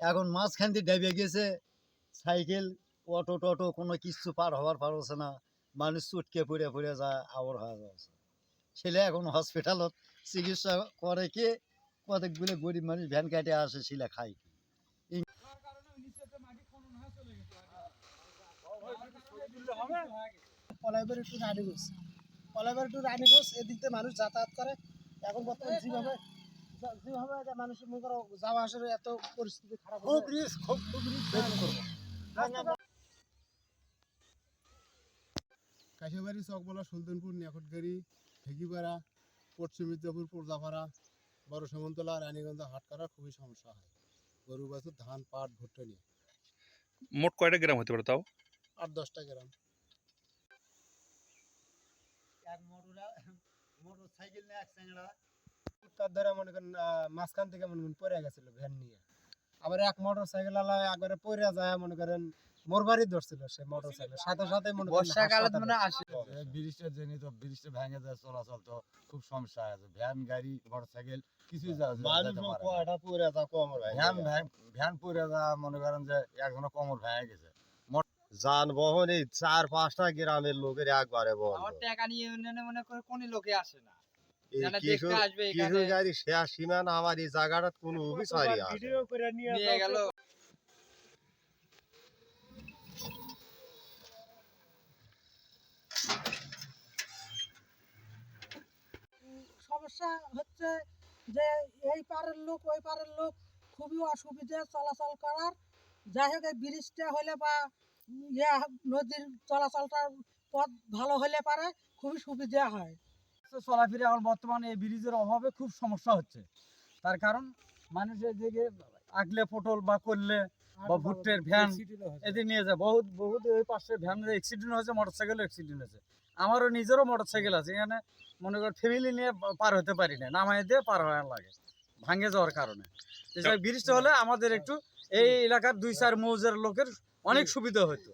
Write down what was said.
এখন মাঝখান দিয়ে ডেবে গেছে, সাইকেল, অটো টটো, কোনো কিছু পার হওয়ার পারছে না, মানুষ চুটকে পড়ে পড়ে যায় আবর হয়ে যাচ্ছে। ছেলে এখন হসপিটালত চিকিৎসা করে কে? কতকগুলো গরিব মানুষ ভ্যান কাটে আসে, ছেলে খায় পলাইবার একটু রানীগঞ্জ। পলাইবার একটু রানীগঞ্জ, এদিক দিয়ে মানুষ যাতায়াত করে। এখন বর্তমানে যেভাবে যেভাবে মানুষের মনে করো যাওয়া আসার এত পরিস্থিতি খারাপ খুব রিস্ক খুব খুব রিস্ক কাশিয়াবাড়ি চকবলা সুলতানপুর নিয়াকটগাড়ি ঠেকিপাড়া পশ্চিম মির্জাপুর পোরজাপাড়া বড় সমন্তলা রানীগঞ্জ হাট করা খুবই সমস্যা হয়। গরু বাছুর ধান পাট ভুট্টা নিয়ে। মোট কয়টা গ্রাম হতে পারে তাও? আট দশটা গ্রাম। এক মোটর মোটর সাইকেল নিয়ে এক চ্যাংড়া। তার ধরে মনে করেন মাঝখান থেকে মনে করেন পড়ে গেছিল ভ্যান নিয়ে। আবার এক মোটর সাইকেল আলা একবারে পড়ে যায় মনে করেন ধরছিল সে মোটর সাইকেল সাথে সাথে মনে করেন হাসপাতালে। ব্রিজটা জেনে তো ব্রিজটা ভেঙে যায় চলাচল তো খুব সমস্যা আছে ভ্যান গাড়ি কিছুই মানুষ পারে না। কয়টা পড়ে যা কমর ভ্যান ভ্যান- পড়ে যা মনে করেন যে একজনের কোমর ভেঙে গেছে। যানবাহন এই চার পাঁচটা গ্রামের লোকের একবারে আমার টাকা নিয়ে মনে করে কোন লোকে আসে না। সীমানা আমার এই জায়গাটা কোনো নিয়ে গেল। সমস্যা হচ্ছে যে এই পারের লোক ওই পারের লোক খুবই অসুবিধে চলাচল করার। যাই হোক এই ব্রিজটা হলে বা ইয়ে নদীর চলাচলটা পথ ভালো হলে পারে খুবই সুবিধা হয়। চলাফেরা এখন বর্তমানে এই ব্রিজের অভাবে খুব সমস্যা হচ্ছে। তার কারণ মানুষের দিকে আগলে পটল বা করলে বা ভুট্টের ভ্যান এদিকে নিয়ে যায়। বহুত বহুত ওই পাশে ভ্যানের অ্যাক্সিডেন্ট হয়েছে মোটরসাইকেল অ্যাক্সিডেন্ট হয়েছে। আমারও নিজেরও মোটরসাইকেল আছে এখানে মনে কর ফ্যামিলি নিয়ে পার হতে পারি না নামাই দিয়ে পার হওয়ার লাগে ভাঙে যাওয়ার কারণে। ব্রিজটা হলে আমাদের একটু এই এলাকার দুই চার মৌজার লোকের অনেক সুবিধা হতো